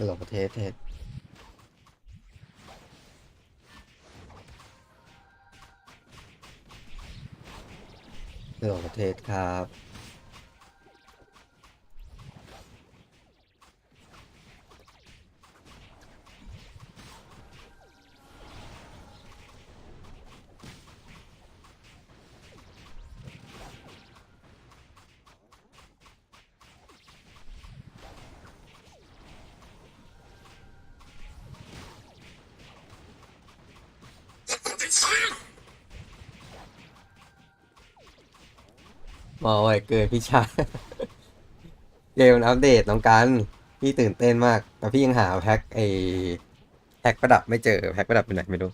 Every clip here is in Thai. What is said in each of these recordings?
ฮัลโหลเทสเทสฮัลโหลเทสครับ มาไวเกินพี่ชายเกมมันอัปเดตน้องกันพี่ตื่นเต้นมาก แต่พี่ยังหาแพ็คไอแพ็คประดับไม่เจอแพ็คประดับเป็นไหนไม่รู้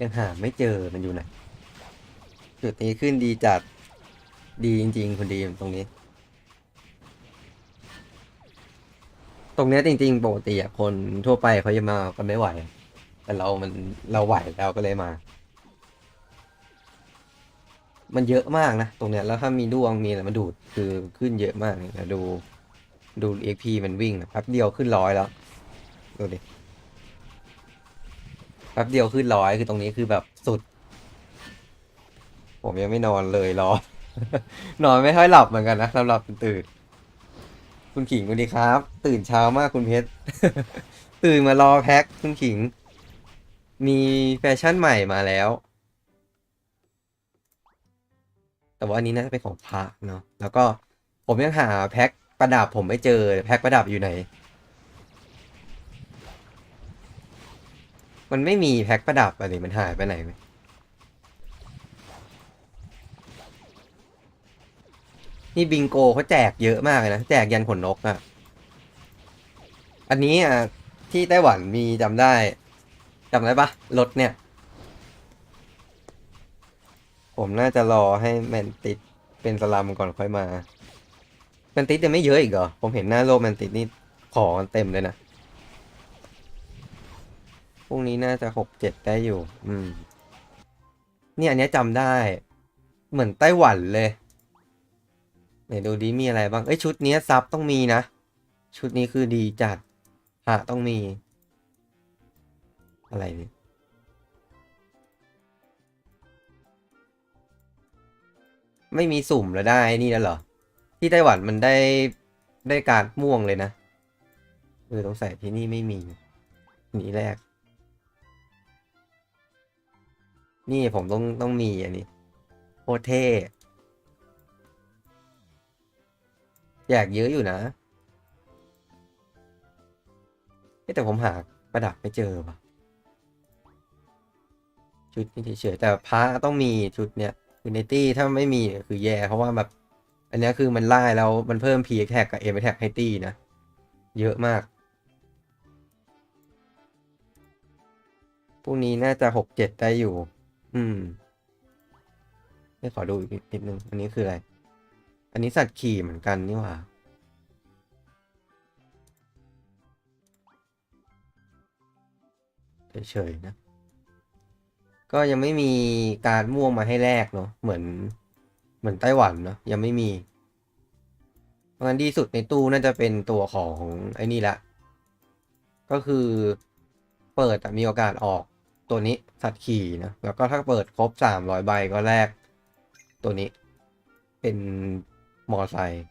ยังหาไม่เจอมันอยู่ไหนจุดนี้ขึ้นดีจัดดีจริง ๆคุณดีตรงนี้ รงเนี้ยจริงๆปกติอะคนทั่วไปเขาจะมากันไม่ไหว แต่เรามันเราไหวแล้วก็เลยมา มันเยอะมากนะ ตรงเนี้ยแล้วถ้ามีดวงมีอะไรมาดูดคือขึ้นเยอะมากเนี่ยดู ดู EXP มันวิ่งนะแป๊บเดียวขึ้นร้อยแล้วดูดิแป๊บเดียวขึ้นร้อยคือตรงนี้คือแบบสุด ผมยังไม่นอนเลยรอ นอนไม่ค่อยหลับเหมือนกันนะหลับหลับตื่น คุณขิงสวัสดีครับ ตื่นเช้ามากคุณเพชร ตื่นมารอแพ็คคุณขิง มีแฟชั่นใหม่มาแล้ว แต่ว่าอันนี้น่าจะเป็นของพระเนาะแล้วก็ผมยังหาแพ็คประดับผมไม่เจอแพ็คประดับอยู่ไหน มันไม่มีแพ็คประดับอะไรมันหายไปไหนไหม นี่บิงโกเขาแจกเยอะมากเลยนะ แจกยันขนนกอะ่ะอันนี้อะที่ไต้หวันมีจำได้จำได้ปะรถเนี่ย ผมน่าจะรอให้แมนติดเป็นสลัมก่อนค่อยมาแมนติดยังไม่เยอะอีกเหรอ ผมเห็นหน้าโลกแมนติดนี่ของเต็มเลยนะพรุ่งนี้น่าจะหกเจ็ดได้อยู่ อืม เนี่ยอันนี้จำได้ เหมือนไต้หวันเลย ไหนดูดิมีอะไรบ้างเอ้ยชุดนี้ซับต้องมีนะ ชุดนี้คือดีจัดหะต้องมี อะไรเนี่ยไม่มีสุ่มแล้วได้นี่แล้วเหรอ ที่ไต้หวันมันได้ได้การม่วงเลยนะเออต้องใส่ที่นี่ไม่มีนี่แรก นี่ผมต้องต้องมีอันนี้โคเท่ อยากเยอะอยู่นะแต่ผมหาประดับไม่เจอว่ะ ชุดนี่เฉยๆแต่พระต้องมีชุดเนี้ยคือในตี้ถ้าไม่มีคือแย่ เพราะว่าแบบ อันนี้คือมันไล่แล้วมันเพิ่ม P tag กับ M tag ให้ตี้นะ เยอะมากพรุ่งนี้น่าจะหกเจ็ดได้อยู่ อืมไม่ขอดูอีกนิดนึง อันนี้คืออะไร อันนี้สัตว์ขี่เหมือนกันนี่หว่า เฉยๆนะ ก็ยังไม่มีการม่วงมาให้แลกเนาะเหมือน เหมือนไต้หวันเนาะยังไม่มี เพราะงั้นดีสุดในตู้น่าจะเป็นตัวของไอ้นี่ละ ก็คือเปิดอะมีโอกาสออกตัวนี้สัตว์ขี่นะ แล้วก็ถ้าเปิดครบสามร้อยใบก็แลกตัวนี้เป็น มอไซค์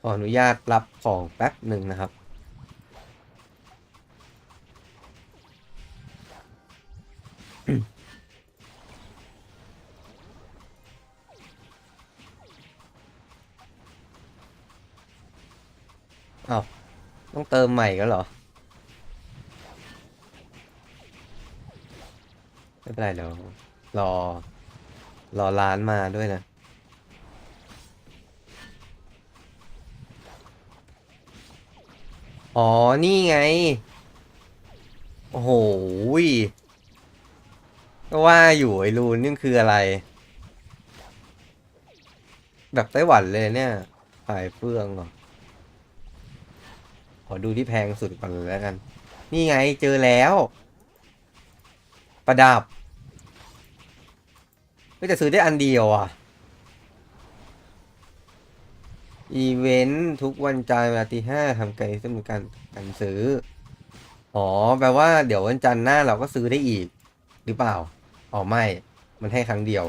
ขออนุญาตรับของแป๊บหนึ่งนะครับ อ้าว ต้องเติมใหม่ก็เหรอ ไม่เป็นไรเดี๋ยว รอ รอร้านมาด้วยนะ อ๋อ นี่ไง โอ้โหก็ว่าอยู่ไอ้รูนนี่คืออะไร แบบไต้หวันเลยเนี่ยขายเฟืองเหรออดูที่แพงสุดก่อนเลยแล้วกัน นี่ไงเจอแล้ว ประดับ ก็จะซื้อได้อันเดียวอะ อีเวนต์ทุกวันจันทร์เวลาตีห้าทำไกลซึ่งมีการการซื้อ อ๋อ แปลว่าเดี๋ยววันจันทร์หน้าเราก็ซื้อได้อีก หรือเปล่า อ๋อไม่ มันให้ครั้งเดียว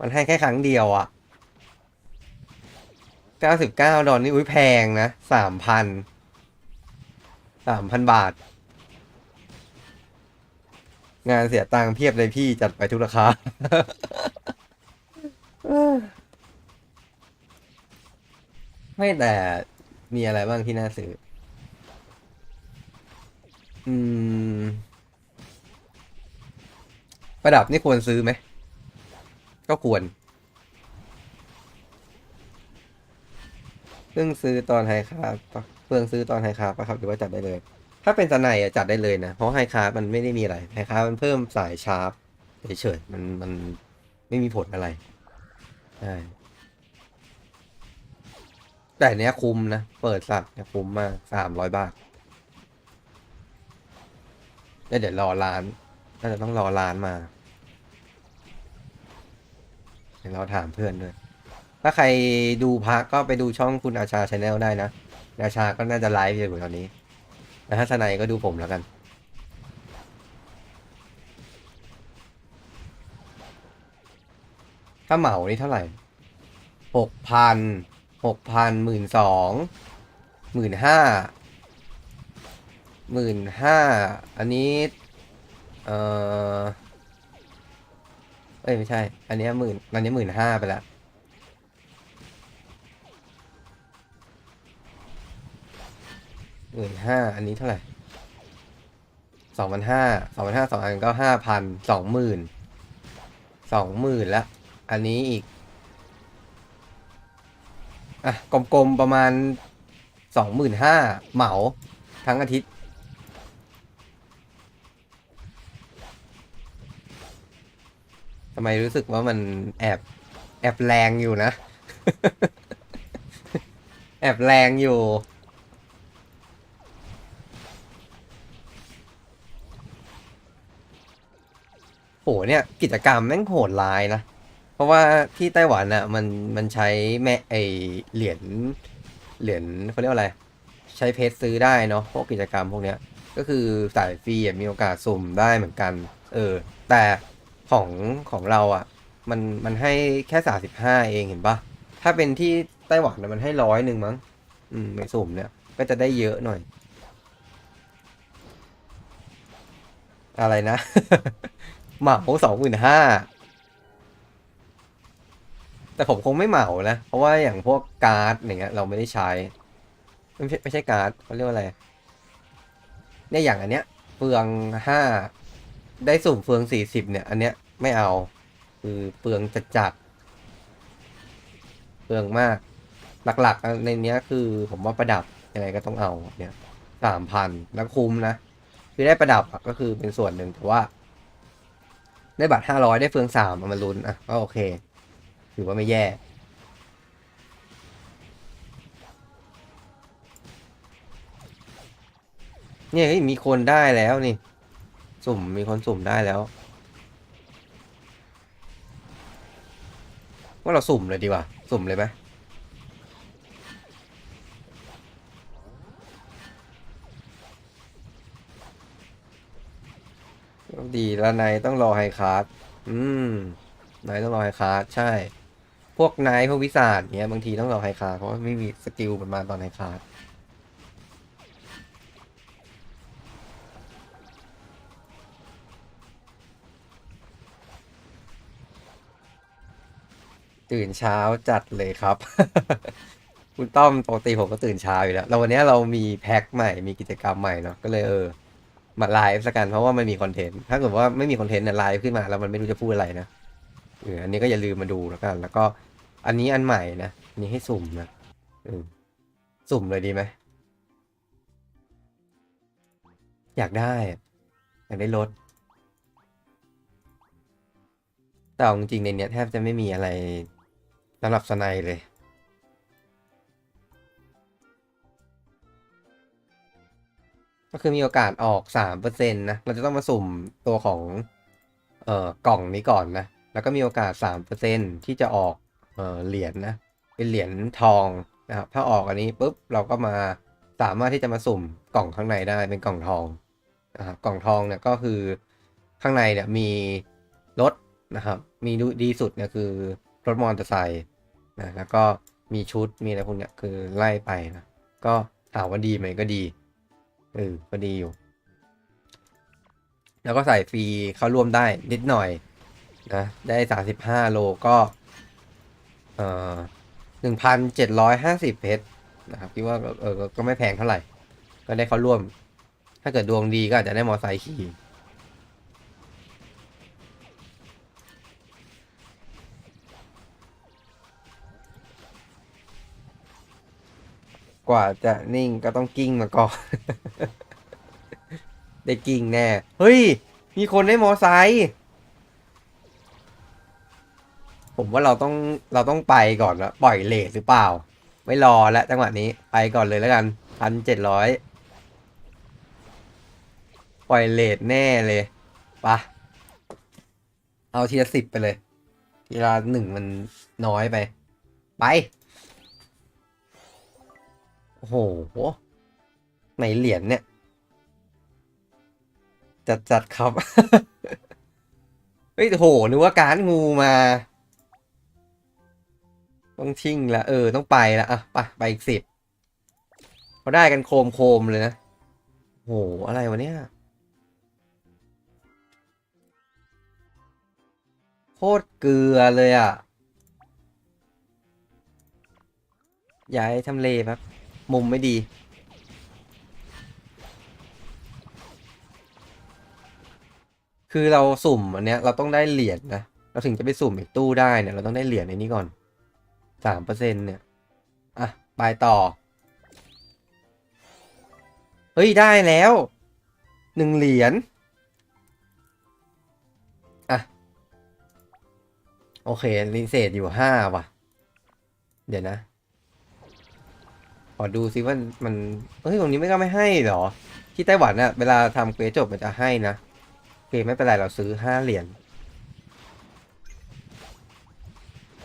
มันให้แค่ครั้งเดียวอะเก้าสิบเก้าดอลนี่อุ้ยแพงนะสามพันสามพันบาท งานเสียตังค์เพียบเลยพี่จัดไปทุกราคาไม่แต่มีอะไรบ้างที่น่าซื้อ อืม ประดับนี่ควรซื้อไหม ก็ควร เพิ่งซื้อตอนไฮคาเพิ่งซื้อตอนไฮคาปะครับหรือว่าจัดได้เลย ถ้าเป็นสไนอะจัดได้เลยนะ เพราะไฮคาร์มันไม่ได้มีอะไรไฮคาร์มันเพิ่มสายชาร์ปเฉยๆมันมันไม่มีผลอะไรใช่แต่เนี้ยคุ้มนะ เปิดสัตว์เนี่ยคุ้มมากสามร้อยบาทแล้วเดี๋ยวรอร้านน่าจะต้องรอร้านมาเดี๋ยวเราถามเพื่อนด้วย ถ้าใครดูพักก็ไปดูช่องคุณอาชาชาแนลได้นะ อาชาก็น่าจะไลฟ์อยู่ตอนนี้ แต่ถ้าสนายก็ดูผมแล้วกัน ถ้าเหมานี่เท่าไหร่หกพันหกพันหมื่นสองหมื่นห้าหมื่นห้าอันนี้ เออเอ้ยไม่ใช่ อันนี้หมื่นอันนี้หมื่นห้าไปแล้ว หมื่นห้าอันนี้เท่าไหร่สองพันห้าสองพันห้าสองอันก็ห้าพันสองหมื่นสองหมื่นละอันนี้อีก อะ กลมๆ ประมาณสองหมื่นห้าเหมาทั้งอาทิตย์ ทำไมรู้สึกว่ามันแอบแอบแรงอยู่นะ แอบแรงอยู่ โหเนี่ยกิจกรรมแม่งโหดร้ายนะ เพราะว่าที่ไต้หวันอะมันมันใช้แม่ไอเหรียญเหรียญเขาเรียกว่าอะไร ใช้เพชรซื้อได้เนาะพวกกิจกรรมพวกเนี้ย ก็คือสายฟรีมีโอกาสสุ่มได้เหมือนกัน เออ แต่ของของเราอะ มันมันให้แค่สาสิบห้าเองเห็นปะถ้าเป็นที่ไต้หวันนะมันให้ร้อยหนึ่งมั้ง อืมในสุ่มเนี่ย ก็จะได้เยอะหน่อย อะไรนะ เหมาสองหมื่นห้าแต่ผมคงไม่เหมานะ เพราะว่าอย่างพวกการ์ดอย่างเงี้ยเราไม่ได้ใช้ ไม่ใช่ไม่ใช่การ์ดเขาเรียกว่าอะไร เนี่ยอย่างอันเนี้ยเฟืองห้าได้สุ่มเฟืองสี่สิบเนี่ย อันเนี้ยไม่เอา คือเปลืองจัดจัดเปลืองมาก หลักๆในเนี้ยคือผมว่าประดับยังไงก็ต้องเอาเนี่ยสามพันแล้วคุ้มนะ คือได้ประดับก็คือเป็นส่วนหนึ่งแต่ว่า ได้บัตรห้าร้อยได้เฟืองสามเอามาลุ้นอะก็โอเค ถือว่าไม่แย่ เนี่ยมีคนได้แล้วนี่ สุ่มมีคนสุ่มได้แล้ว ว่าเราสุ่มเลยดีกว่า สุ่มเลยไหม ดีแล้วนายต้องรอไฮคาร์ดอืมนายต้องรอไฮคาร์ดใช่ พวกนายพวกวิสาดเนี้ยบางทีต้องรอไฮคาร์ดเพราะว่าไม่มีสกิลมันมาตอนไฮคาร์ดตื่นเช้าจัดเลยครับ คุณต้อมปกติผมก็ตื่นเช้าอยู่แล้วแล้ววันนี้เรามีแพ็คใหม่มีกิจกรรมใหม่เนาะก็เลยเออ มาไลฟ์สักกันเพราะว่ามันมีคอนเทนต์ถ้าเกิดว่าไม่มีคอนเทนต์เนี่ยไลฟ์ขึ้นมาแล้วมันไม่รู้จะพูดอะไรนะเอออันนี้ก็อย่าลืมมาดูแล้วกัน แล้วก็อันนี้อันใหม่นะอันนี้ให้สุ่มนะอสุ่มเลยดีไหมอยากได้อยากได้รถแต่เอาจริงในเนี้ยแทบจะไม่มีอะไรสำหรับสไนเลย ก็คือมีโอกาสออกสามเปอร์เซ็นต์นะ เราจะต้องมาสุ่มตัวของเอ่อกล่องนี้ก่อนนะ แล้วก็มีโอกาสสามเปอร์เซ็นที่จะออกเอ่อเหรียญนะ เป็นเหรียญทองนะครับ ถ้าออกอันนี้ปุ๊บเราก็มาสามารถที่จะมาสุ่มกล่องข้างในได้เป็นกล่องทองนะครับ กล่องทองเนี่ยก็คือข้างในเนี่ยมีรถนะครับ มีดูดีสุดเนี่ยคือรถมอเตอร์ไซค์นะ แล้วก็มีชุดมีอะไรพวกเนี้ยคือไล่ไปนะ ก็ถามว่าดีไหมก็ดี เออก็ดีอยู่ แล้วก็ใส่ฟรีเข้าร่วมได้นิดหน่อยนะได้สามสิบห้าโลก็เอ่อหนึ่งพันเจ็ดร้อยห้าสิบเพชรนะครับคิดว่าเออก็ไม่แพงเท่าไหร่ ก็ได้เข้าร่วม ถ้าเกิดดวงดีก็อาจจะได้มอไซค์ขี่ กว่าจะนิ่งก็ต้องกิ้งมาก่อน ได้กิ้งแน่ เฮ้ย มีคนได้มอไซค์ผมว่าเราต้องเราต้องไปก่อนละปล่อยเลทหรือเปล่า ไม่รอแล้วจังหวะนี้ไปก่อนเลยแล้วกันพันเจ็ดร้อยปล่อยเลทแน่เลยปะเอาทีละสิบไปเลยทีละหนึ่งมันน้อยไป ไป โอ้โหไหนเหรียญเนี่ย จัดจัดครับ เฮ้ยโหนึกว่าการงูมา ต้องชิ่งละเออ ต้องไปละอะไปไปอีกสิบเขาได้กันโคมโคมเลยนะโหอะไรวะเนี่ยโคตรเกลือเลยอะ ย้ายทำเลครับ มุมไม่ดี คือเราสุ่มอันเนี้ยเราต้องได้เหรียญนะเราถึงจะไปสุ่มอีกตู้ได้เนี่ยเราต้องได้เหรียญในนี้ก่อนสามเปอร์เซ็นเนี่ยอะไปต่อ เฮ้ยได้แล้วหนึ่งเหรียญอะโอเครีเศษอยู่ห้าว่ะ เดี๋ยวนะ อดูซิว่ามันเฮ้ยตรงนี้ไม่ก็ไม่ให้เหรอ ที่ไต้หวันอะเวลาทำเควสจบมันจะให้นะโอเคไม่เป็นไรเราซื้อห้าเหรียญ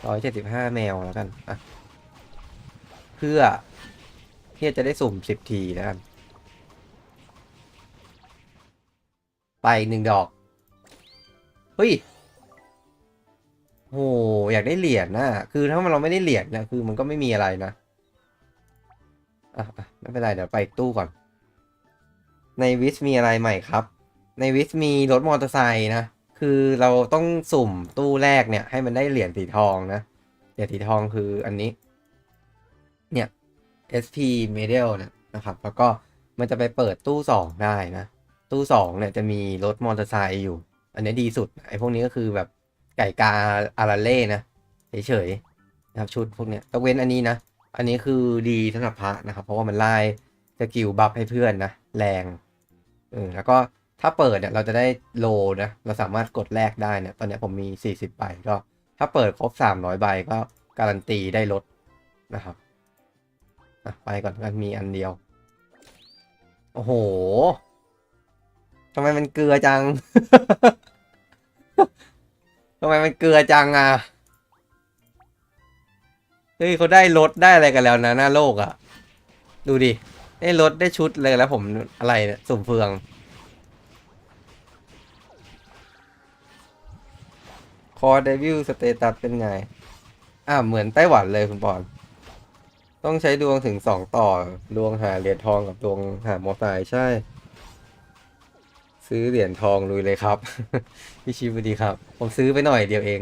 ร้อยเจ็ดสิบห้าแมวแล้วกันอะเพื่อที่จะได้สุ่มสิบทีแล้วกันไปหนึ่งดอก เฮ้ยโหอยากได้เหรียญนะ คือถ้ามันเราไม่ได้เหรียญนะ คือมันก็ไม่มีอะไรนะ อะไม่เป็นไร เดี๋ยวไปอีกตู้ก่อน ในวิสมีอะไรใหม่ครับ ในวิสมีรถมอเตอร์ไซค์นะ คือเราต้องสุ่มตู้แรกเนี่ย ให้มันได้เหรียญสีทองนะ เหรียญสีทองคืออันนี้ เนี่ย SP Medal เนี่ยนะครับ แล้วก็มันจะไปเปิดตู้สองได้นะ ตู้สองเนี่ยจะมีรถมอเตอร์ไซค์อยู่ อันนี้ดีสุด ไอ้พวกนี้ก็คือแบบไก่กาอาราเล่นะเฉยๆนะครับชุดพวกเนี้ยยกเว้นอันนี้นะ อันนี้คือดีสำหรับพระนะครับ เพราะว่ามันไล่สกิลบัฟให้เพื่อนนะ แรงเออแล้วก็ถ้าเปิดเนี่ยเราจะได้โลนะ เราสามารถกดแลกได้เนี่ยตอนนี้ผมมี 40ใบก็ ถ้าเปิดครบ 300ใบก็การันตีได้ลดนะครับไปก่อนกันมีอันเดียว โอ้โหทำไมมันเกลือจัง ทำไมมันเกลือจังอะ เฮ้ยเขาได้รถได้อะไรกันแล้วนะหน้าโลกอะ่ะ ดูดิได้รถได้ชุดเลยแล้วผมอะไรเนี่ยสุ่มเฟือง คอเดวิลสเตตัสเป็นไง อ่าเหมือนไต้หวันเลยคุณปอนต้องใช้ดวงถึงสองต่อดวงหาเหรียญทองกับดวงหามอไซค์ใช่ ซื้อเหรียญทองลุยเลยครับ พี่ชิวดีครับ ผมซื้อไปหน่อยเดียวเอง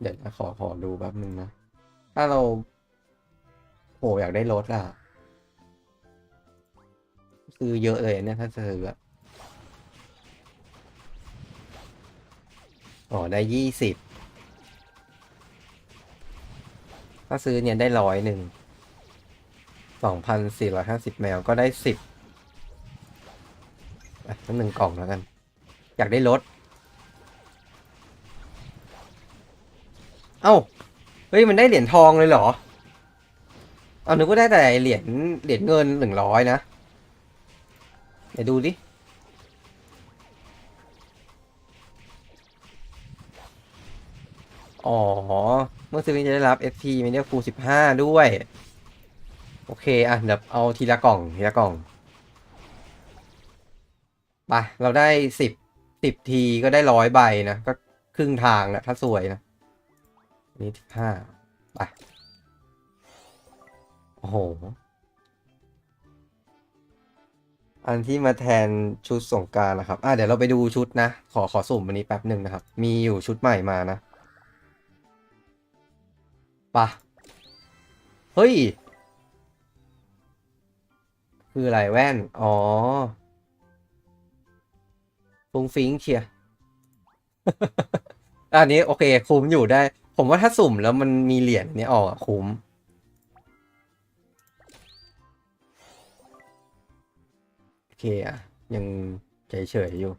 เดี๋ยวนะขอขอดูแป๊บนึงนะ ถ้าเราโหอยากได้รถอะ ซื้อเยอะเลยเนี่ยถ้าซื้ออะอ๋อได้ยี่สิบถ้าซื้อเนี่ยได้ร้อยหนึ่งสองพันสี่ร้อยห้าสิบแมวก็ได้สิบอะตั้งหนึ่งกล่องแล้วกัน อยากได้รถ เอ้า เฮ้ย มันได้เหรียญทองเลยเหรอ เอานึกว่าได้แต่เหรียญเหรียญเงินหนึ่งร้อยนะ เดี๋ยวดูดิ อ๋อ เมื่อซื้อนี้จะได้รับ SP ไม่ได้ฟูสิบห้าด้วย โอเค อะ เดี๋ยวเอาทีละกล่อง ทีละกล่องไปเราได้สิบสิบทีก็ได้ร้อยใบนะ ก็ครึ่งทางนะถ้าสวยนะ นนี่สิบห้าไป โอ้โห อันที่มาแทนชุดสงการนะครับ อะเดี๋ยวเราไปดูชุดนะ ขอขอสุ่มอันนี้แป๊บหนึ่งนะครับ มีอยู่ชุดใหม่มานะปะเฮ้ย คืออะไรแว่น อ๋อฟุ้งฟิ้งเชียอันนี้โอเค คุ้มอยู่ได้ ผมว่าถ้าสุ่มแล้วมันมีเหรียญนนี้ออกอะคุ้ม โอเคอะยังเฉยๆอยู่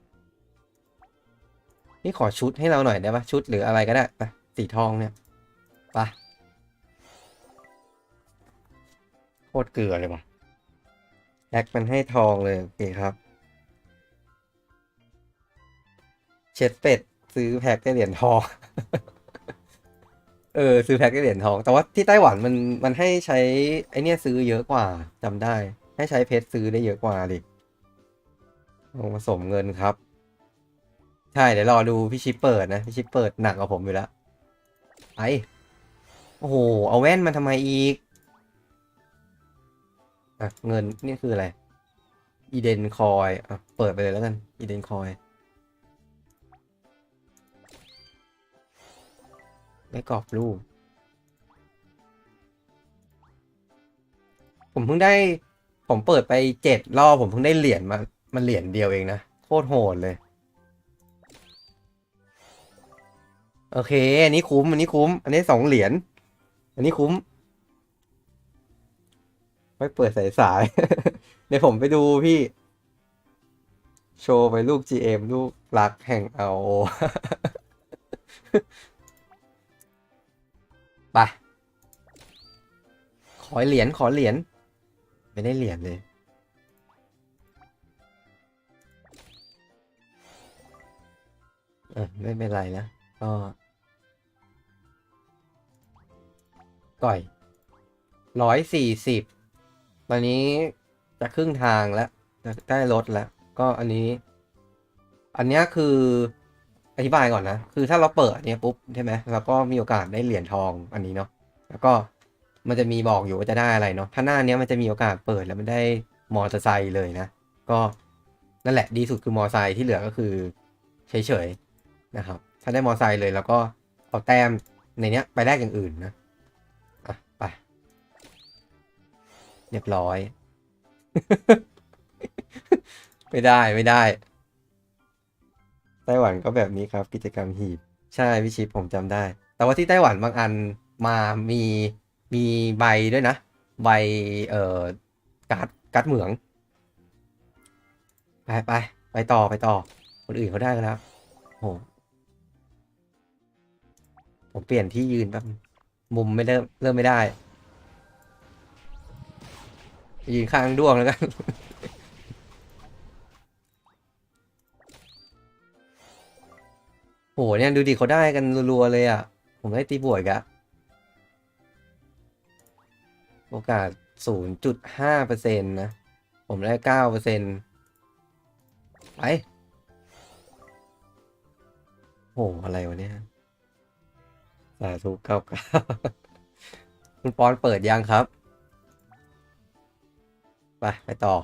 นี่ขอชุดให้เราหน่อยได้ปะชุดหรืออะไรก็ได้ไปสีทองเนี่ยไปโคตรเกลือเลยว่ะแอคมันให้ทองเลย โอเคครับ เช็ดเป็ด ซื้อแพ็คได้เหรียญทอง เออซื้อแพ็คได้เหรียญทอง แต่ว่าที่ไต้หวันมันมันให้ใช้ไอเนี้ยซื้อเยอะกว่าจำได้ ให้ใช้เพชรซื้อได้เยอะกว่าดิลงผสมเงินครับ ใช่เดี๋ยวรอดูพี่ชิปเปิดนะพี่ชิปเปิดหนักกว่าผมอยู่แล้วไอโอ้โหเอาแว่นมาทำไมอีกอะเงินนี่คืออะไรอีเดนคอยอะเปิดไปเลยแล้วกันอีเดนคอย ไม่กรอบรูป ผมเพิ่งได้ ผมเปิดไปเจ็ดรอบผมเพิ่งได้เหรียญมา มันเหรียญเดียวเองนะ โคตรโหดเลย โอเค อันนี้คุ้ม อันนี้คุ้ม อันนี้สองเหรียญ อันนี้คุ้ม ไม่เปิดสายสาย เดี๋ยวผมไปดูพี่ โชว์ไปลูก GM ลูกรักแห่งเอา ไป ขอเหรียญขอเหรียญไม่ได้เหรียญเลย เออไม่เป็นไรนะก็ก่อยร้อยสี่สิบตอนนี้จะครึ่งทางแล้ว จะได้รถแล้ว ก็อันนี้ อันนี้คือ ธิบายก่อนนะ คือถ้าเราเปิดเนี้ยปุ๊บใช่ไหมเราก็มีโอกาสได้เหรียญทองอันนี้เนาะ แล้วก็มันจะมีบอกอยู่ว่าจะได้อะไรเนาะ ถ้าหน้าเนี้ยมันจะมีโอกาสเปิดแล้วมันได้มอเตอร์ไซค์เลยนะ ก็นั่นแหละดีสุดคือมอเตอร์ไซค์ที่เหลือก็คือเฉยๆนะครับ ถ้าได้มอเตอร์ไซค์เลยแล้วก็เอาแต้มในเนี้ยไปแลกอย่างอื่นนะอะไป เรียบร้อย ไม่ได้ไม่ได้ ต้หวันก็แบบนี้ครับ กิจกรรมหีบ ใช่พี่ชิปผมจำได้ แต่ว่าที่ไต้หวันบางอันมามีมีใบด้วยนะ ใบเอ่อการ์ดการ์ดเหมือง ไปไปไปต่อไปต่อ คนอื่นเขาได้กันแล้วโหผมเปลี่ยนที่ยืนแป๊บมุมไม่เริ่มเริ่มไม่ได้ ยืนข้างด้วงแล้วกัน โหเนี่ยดูดิเขาได้กันรัวๆเลยอะ ผมได้ตีบวกอีกะโอกาส 0.5เปอร์เซ็นนะ ผมได้9เปอร์เซ็นไปโหอะไรวะเนี่ย สาธุเก้าเก้าคุณปอนเปิดยังครับ ไป ไปต่อ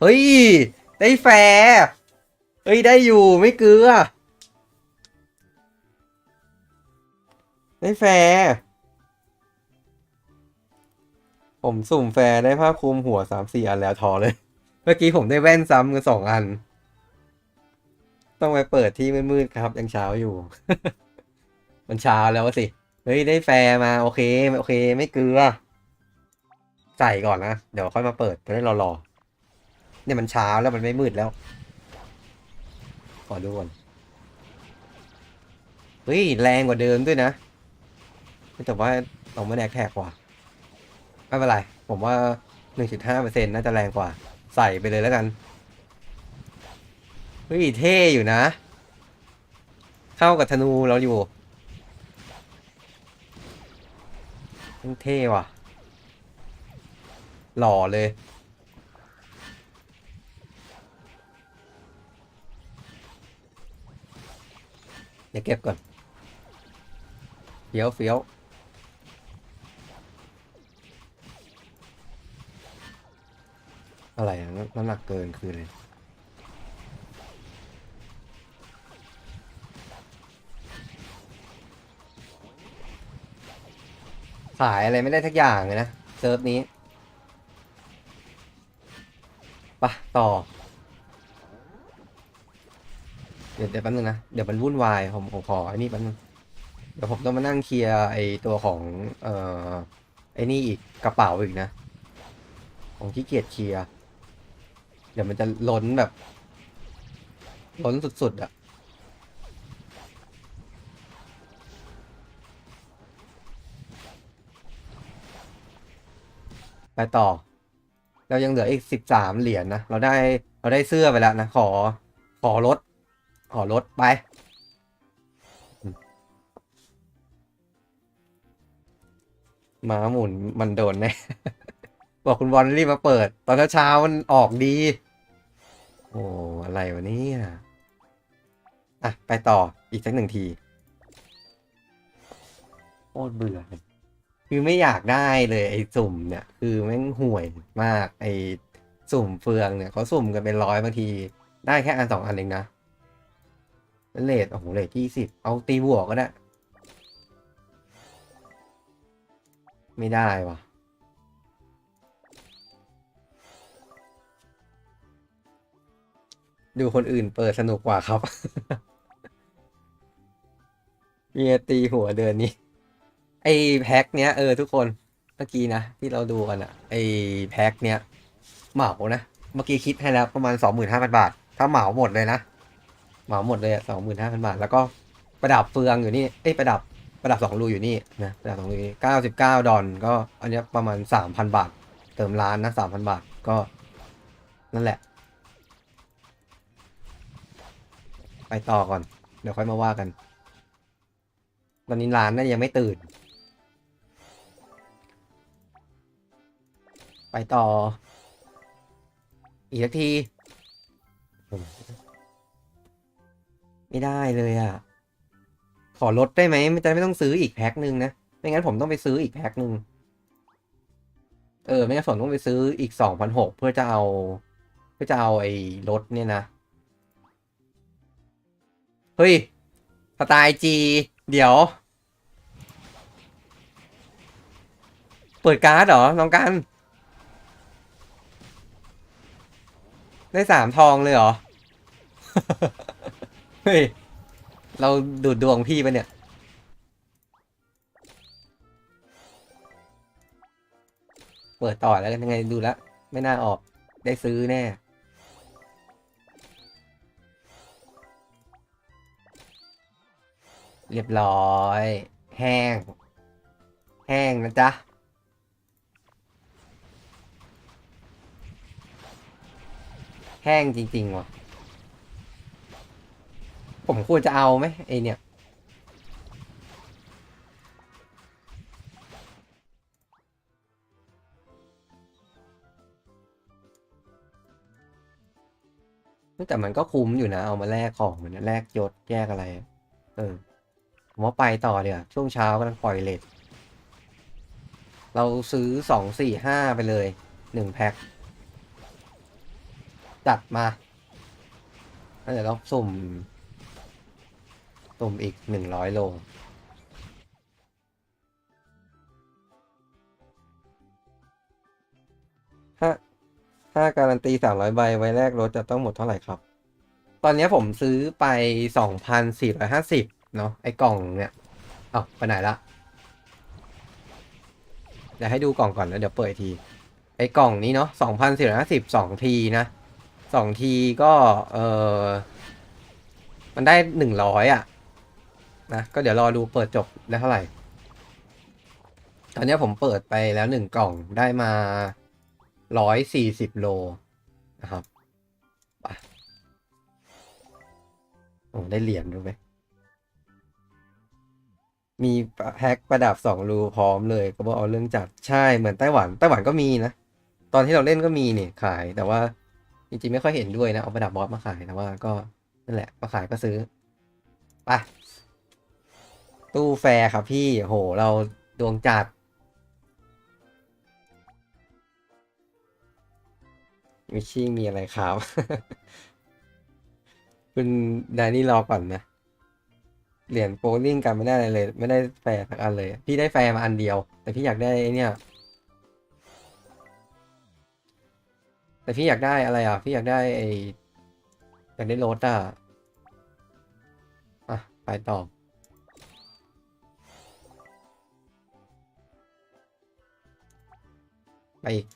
เฮ้ย ได้แฟร์เฮ้ย ได้อยู่ไม่เกลือ ได้แฟร์ผมสุ่มแฟร์ได้ผ้าคลุมหัวสามสี่อันแล้วทอเลย เมื่อกี้ผมได้แว่นซ้ำกันสองอัน ต้องไปเปิดที่มืดๆครับ ยังเช้าอยู่ มันเช้าแล้วสิ เฮ้ย ได้แฟร์มา โอเค โอเค ไม่เกลือ ใส่ก่อนนะ เดี๋ยวค่อยมาเปิดจะได้รอๆเนี่ยมันเช้าแล้วมันไม่มืดแล้ว ขอดูก่อน เฮ้ย แรงกว่าเดิมด้วยนะ แต่ว่าเราไม่แดกแท็กว่ะไม่เป็นไร ผมว่าหนึ่งจุดห้าเปอร์เซ็นน่าจะแรงกว่า ใส่ไปเลยแล้วกันเฮ้ยเท่อยู่นะ เข้ากับธนูเราอยู่เท่ว่ะ หล่อเลย เดี๋ยวเก็บก่อนเฟี้ยวเฟี้ยว อะไรอะ น้ำหนักเกินคืออะไรขายอะไรไม่ได้ทักอย่างเลยนะเซิร์ฟนี้ไปะต่อ เดี๋ยวเดี๋ยวแป๊บนึงนะ เดี๋ยวมันวุ่นวาย ผมผมขอไอ้นี่แป๊บนึง เดี๋ยวผมต้องมานั่งเคลียร์ไอ้ตัวของเอ่อไอ้นี่อีกกระเป๋าอีกนะ ผมขี้เกียจเคลียร์ เดี๋ยวมันจะล้นแบบ ล้นสุดๆอะไปต่อ เรายังเหลืออีกสิบสามเหรียญนะ เราได้เราได้เสื้อไปแล้วนะ ขอ ขอลด ขอลดไปหมาหมุนมันโดนแน่ บอกคุณบอลรีบมาเปิด ตอนเช้าๆมันออกดี อ้อะไรวะเนี่ยอะ ไปต่ออีกสักหนึ่งทีโคตรเบื่อเลยคือไม่อยากได้เลยไอ้สุ่มเนี่ย คือแม่งห่วยมากไอ้สุ่มเฟืองเนี่ยเขาสุ่มกันเป็นร้อยบางที ได้แค่อันสองอันเองนะแล้วเลทโอ้โหเลทยี่สิบเอาตีบวกก็ได้ ไม่ได้วะ ดูคนอื่นเปิดสนุกกว่าครับ เมียตีหัวเดือนนี้ ไอแพ็คเนี้ยเออทุกคนเมื่อกี้นะที่เราดูกันอะไอแพ็คเนี้ยเหมานะ เมื่อกี้คิดให้แล้วประมาณสองหมื่นห้าพันบาท ถ้าเหมาหมดเลยนะ เหมาหมดเลยสองหมื่นห้าพันบาท แล้วก็ประดับเฟืองอยู่นี่เอ้ยประดับประดับสองรูอยู่นี่นะประดับสองรูเก้าสิบเก้าดอลก็อันนี้ประมาณสามพันบาท เติมร้านนะสามพันบาทก็ นั่นแหละ ไปต่อก่อน เดี๋ยวค่อยมาว่ากัน ตอนนี้ร้านน่าจะยังไม่ตื่น ไปต่อ อีกสักที ไม่ได้เลยอะ ขอลดได้ไหมไมันจะไม่ต้องซื้ออีกแพ็คหนึ่งนะ ไม่งั้นผมต้องไปซื้ออีกแพ็คหนึ่งเออ ไม่งั้นผมต้องไปซื้ออีกสองพันหกเพื่อจะเอา เพื่อจะเอาไอ้รถเนี่ยนะ เฮ้ยสไตล์จีเดี๋ยว เปิดการ์ดเหรอ น้องกัน ได้สามทองเลยเหรอ เฮ้ย เราดูดดวงพี่ปะเนี่ยเปิดต่อแล้วกันยังไงดูแล้ว ไม่น่าออกได้ซื้อแน่ เรียบร้อย แห้ง แห้งนะจ๊ะ แห้งจริง ๆ ว่ะ ผมควรจะเอาไหมไอเนี่ย แต่มันก็คุ้มอยู่นะ เอามาแลกของเหมือนแลกยศแยกอะไร เออ ผมว่าไปต่อเดี๋ยวช่วงเช้ากำลังปล่อยเลทเราซื้อสองสี่ห้าไปเลยหนึ่งแพ็คจัดมาแล้วเดี๋ยวเราสุ่ม สุ่มอีกหนึ่งร้อยโลถ้าถ้าการันตีสามร้อยใบไว้แรกรถจะต้องหมดเท่าไหร่ครับ ตอนนี้ผมซื้อไปสองพันสี่ร้อยห้าสิบ เนาะไอ้กล่องเนี่ยเอาไปไหนละเดี๋ยวให้ดูกล่องก่อนแล้วเดี๋ยวเปิดอีกทีไอ้กล่องนี้เนาะสองพันสี่ร้อยห้าสิบสองทีนะสองทีก็เออมันได้หนึ่งร้อยอะนะก็เดี๋ยวรอดูเปิดจบได้เท่าไหร่ ตอนนี้ผมเปิดไปแล้วหนึ่งกล่องได้มาร้อยสี่สิบโลนะครับโอ้ได้เหรียญด้วยไหม มีแพ็คประดับสองรูพร้อมเลย ก็บอกเอาเรื่องจัดใช่เหมือนไต้หวันไต้หวันก็มีนะ ตอนที่เราเล่นก็มีเนี่ยขาย แต่ว่าจริงๆไม่ค่อยเห็นด้วยนะ เอาประดับบอสมาขายแต่ว่าก็นั่นแหละมาขายก็ซื้อไปตู้แฟร์ครับพี่โหเราดวงจัดมิชชิ่งมีอะไรครับ คุณแดนนี่รอก่อนนะ เหรียญโปลิ่งกันไม่ได้อะไรเลย ไม่ได้แฟร์สักอันเลย พี่ได้แฟร์มาอันเดียว แต่พี่อยากได้เนี่ยแต่พี่อยากได้อะไรอะ พี่อยากได้ไออยากได้รถอะอะไปต่อไปอีก